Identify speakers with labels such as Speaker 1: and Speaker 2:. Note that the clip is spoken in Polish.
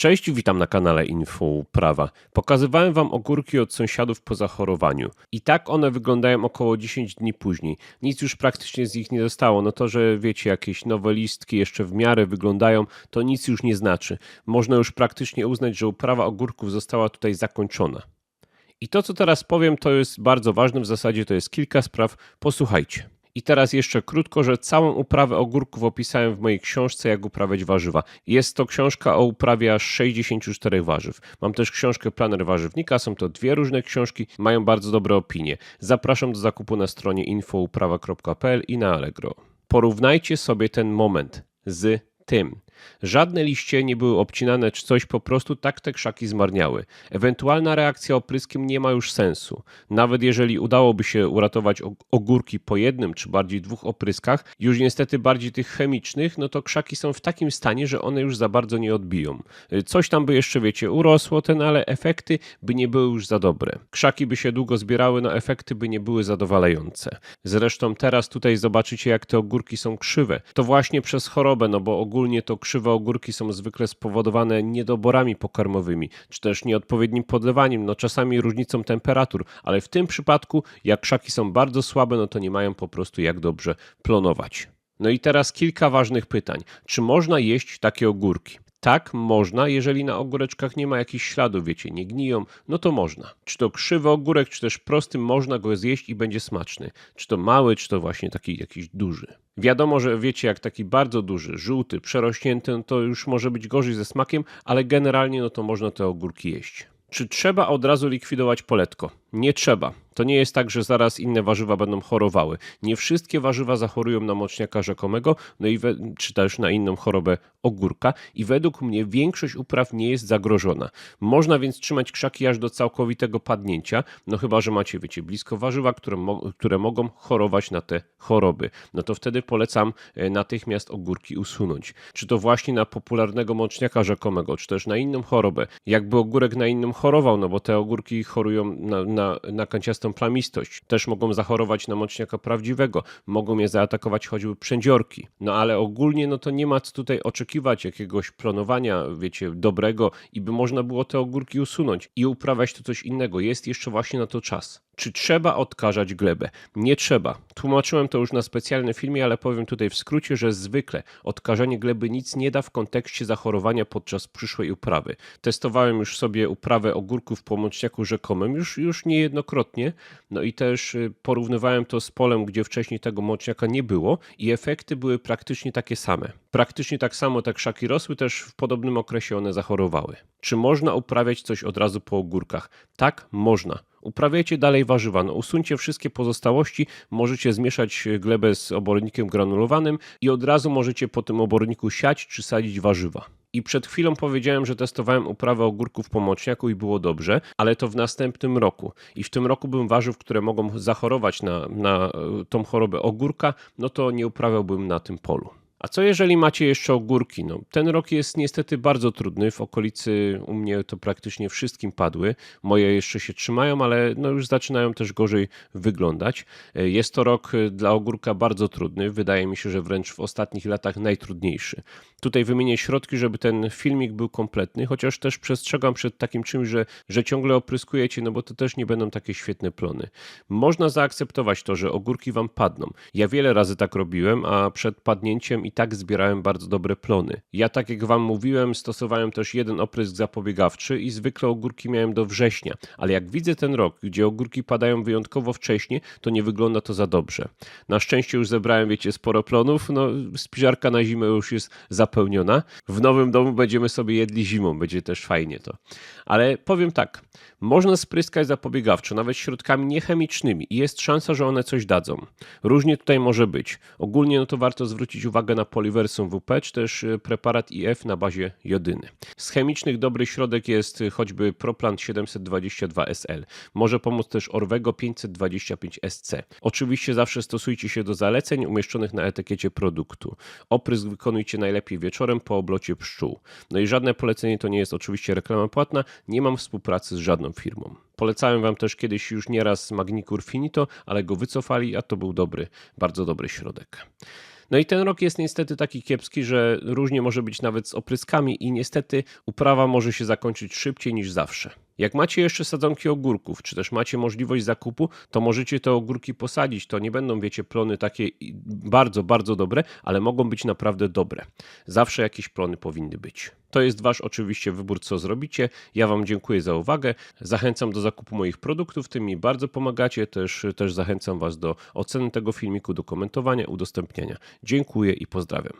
Speaker 1: Cześć, witam na kanale Info Prawa. Pokazywałem Wam ogórki od sąsiadów po zachorowaniu. I tak one wyglądają około 10 dni później. Nic już praktycznie z nich nie zostało. No to, że wiecie, jakieś nowe listki jeszcze w miarę wyglądają, to nic już nie znaczy. Można już praktycznie uznać, że uprawa ogórków została tutaj zakończona. I to, co teraz powiem, to jest bardzo ważne. W zasadzie to jest kilka spraw. Posłuchajcie. I teraz jeszcze krótko, że całą uprawę ogórków opisałem w mojej książce Jak uprawiać warzywa. Jest to książka o uprawie aż 64 warzyw. Mam też książkę Planer Warzywnika, są to dwie różne książki, mają bardzo dobre opinie. Zapraszam do zakupu na stronie infouprawa.pl i na Allegro. Porównajcie sobie ten moment z tym. Żadne liście nie były obcinane czy coś, po prostu tak te krzaki zmarniały. Ewentualna reakcja opryskiem nie ma już sensu. Nawet jeżeli udałoby się uratować ogórki po jednym czy bardziej dwóch opryskach, już niestety bardziej tych chemicznych, no to krzaki są w takim stanie, że one już za bardzo nie odbiją. Coś tam by jeszcze, wiecie, urosło ten, ale efekty by nie były już za dobre. Krzaki by się długo zbierały, no efekty by nie były zadowalające. Zresztą teraz tutaj zobaczycie, jak te ogórki są krzywe. To właśnie przez chorobę, no bo ogólnie to krzywe krzywe ogórki są zwykle spowodowane niedoborami pokarmowymi, czy też nieodpowiednim podlewaniem, no czasami różnicą temperatur, ale w tym przypadku, jak krzaki są bardzo słabe, no to nie mają po prostu jak dobrze plonować. No i teraz kilka ważnych pytań. Czy można jeść takie ogórki? Tak, można, jeżeli na ogóreczkach nie ma jakichś śladów, wiecie, nie gniją, no to można. Czy to krzywy ogórek, czy też prosty, można go zjeść i będzie smaczny. Czy to mały, czy to właśnie taki jakiś duży. Wiadomo, że wiecie, jak taki bardzo duży, żółty, przerośnięty, no to już może być gorzej ze smakiem, ale generalnie no to można te ogórki jeść. Czy trzeba od razu likwidować poletko? Nie trzeba. To nie jest tak, że zaraz inne warzywa będą chorowały. Nie wszystkie warzywa zachorują na moczniaka rzekomego, no i we, czy też na inną chorobę ogórka i według mnie większość upraw nie jest zagrożona. Można więc trzymać krzaki aż do całkowitego padnięcia, no chyba, że macie, wiecie, blisko warzywa, które, mo które mogą chorować na te choroby. No to wtedy polecam e, natychmiast ogórki usunąć. Czy to właśnie na popularnego moczniaka rzekomego, czy też na inną chorobę. Jakby ogórek na inną chorował, no bo te ogórki chorują na, na, na kanciastą plamistość. Też mogą zachorować na moczniaka prawdziwego, mogą je zaatakować choćby przędziorki. No ale ogólnie no to nie ma co tutaj oczekiwać jakiegoś planowania, wiecie, dobrego i by można było te ogórki usunąć i uprawiać to coś innego. Jest jeszcze właśnie na to czas. Czy trzeba odkażać glebę? Nie trzeba. Tłumaczyłem to już na specjalnym filmie, ale powiem tutaj w skrócie, że zwykle odkażanie gleby nic nie da w kontekście zachorowania podczas przyszłej uprawy. Testowałem już sobie uprawę ogórków po mączniaku rzekomym już, już niejednokrotnie, no i też y, porównywałem to z polem, gdzie wcześniej tego mączniaka nie było i efekty były praktycznie takie same. Praktycznie tak samo te krzaki rosły, też w podobnym okresie one zachorowały. Czy można uprawiać coś od razu po ogórkach? Tak, można. Uprawiajcie dalej warzywa, no usuńcie wszystkie pozostałości, możecie zmieszać glebę z obornikiem granulowanym i od razu możecie po tym oborniku siać czy sadzić warzywa. I przed chwilą powiedziałem, że testowałem uprawę ogórków po moczniaku i było dobrze, ale to w następnym roku. I w tym roku bym warzyw, które mogą zachorować na, na e, tą chorobę ogórka, no to nie uprawiałbym na tym polu. A co jeżeli macie jeszcze ogórki? No, ten rok jest niestety bardzo trudny. W okolicy u mnie to praktycznie wszystkim padły. Moje jeszcze się trzymają, ale no już zaczynają też gorzej wyglądać. E, jest to rok e, dla ogórka bardzo trudny. Wydaje mi się, że wręcz w ostatnich latach najtrudniejszy. Tutaj wymienię środki, żeby ten filmik był kompletny, chociaż też przestrzegam przed takim czymś, że, że ciągle opryskujecie, no bo to też nie będą takie świetne plony. Można zaakceptować to, że ogórki wam padną. Ja wiele razy tak robiłem, a przed padnięciem i tak zbierałem bardzo dobre plony. Ja, tak jak Wam mówiłem, stosowałem też jeden oprysk zapobiegawczy i zwykle ogórki miałem do września, ale jak widzę ten rok, gdzie ogórki padają wyjątkowo wcześnie, to nie wygląda to za dobrze. Na szczęście już zebrałem, wiecie, sporo plonów, no spiżarka na zimę już jest zapełniona. W nowym domu będziemy sobie jedli zimą, będzie też fajnie to. Ale powiem tak, można spryskać zapobiegawczo, nawet środkami niechemicznymi i jest szansa, że one coś dadzą. Różnie tutaj może być. Ogólnie no to warto zwrócić uwagę na poliwersum WP, czy też e, preparat IF na bazie jodyny. Z chemicznych dobry środek jest e, choćby Proplant 722 SL. Może pomóc też Orwego 525 SC. Oczywiście zawsze stosujcie się do zaleceń umieszczonych na etykiecie produktu. Oprysk wykonujcie najlepiej wieczorem po oblocie pszczół. No i żadne polecenie to nie jest oczywiście reklama płatna, nie mam współpracy z żadną firmą. Polecałem Wam też kiedyś już nieraz Magnicur Finito, ale go wycofali, a to był dobry, bardzo dobry środek. No i ten rok jest niestety taki kiepski, że różnie może być nawet z opryskami i niestety uprawa może się zakończyć szybciej niż zawsze. Jak macie jeszcze sadzonki ogórków, czy też macie możliwość zakupu, to możecie te ogórki posadzić. To nie będą, wiecie, plony takie bardzo, bardzo dobre, ale mogą być naprawdę dobre. Zawsze jakieś plony powinny być. To jest wasz oczywiście wybór, co zrobicie. Ja wam dziękuję za uwagę. Zachęcam do zakupu moich produktów, tym mi bardzo pomagacie. Też, też zachęcam was do oceny tego filmiku, do komentowania, udostępniania. Dziękuję i pozdrawiam.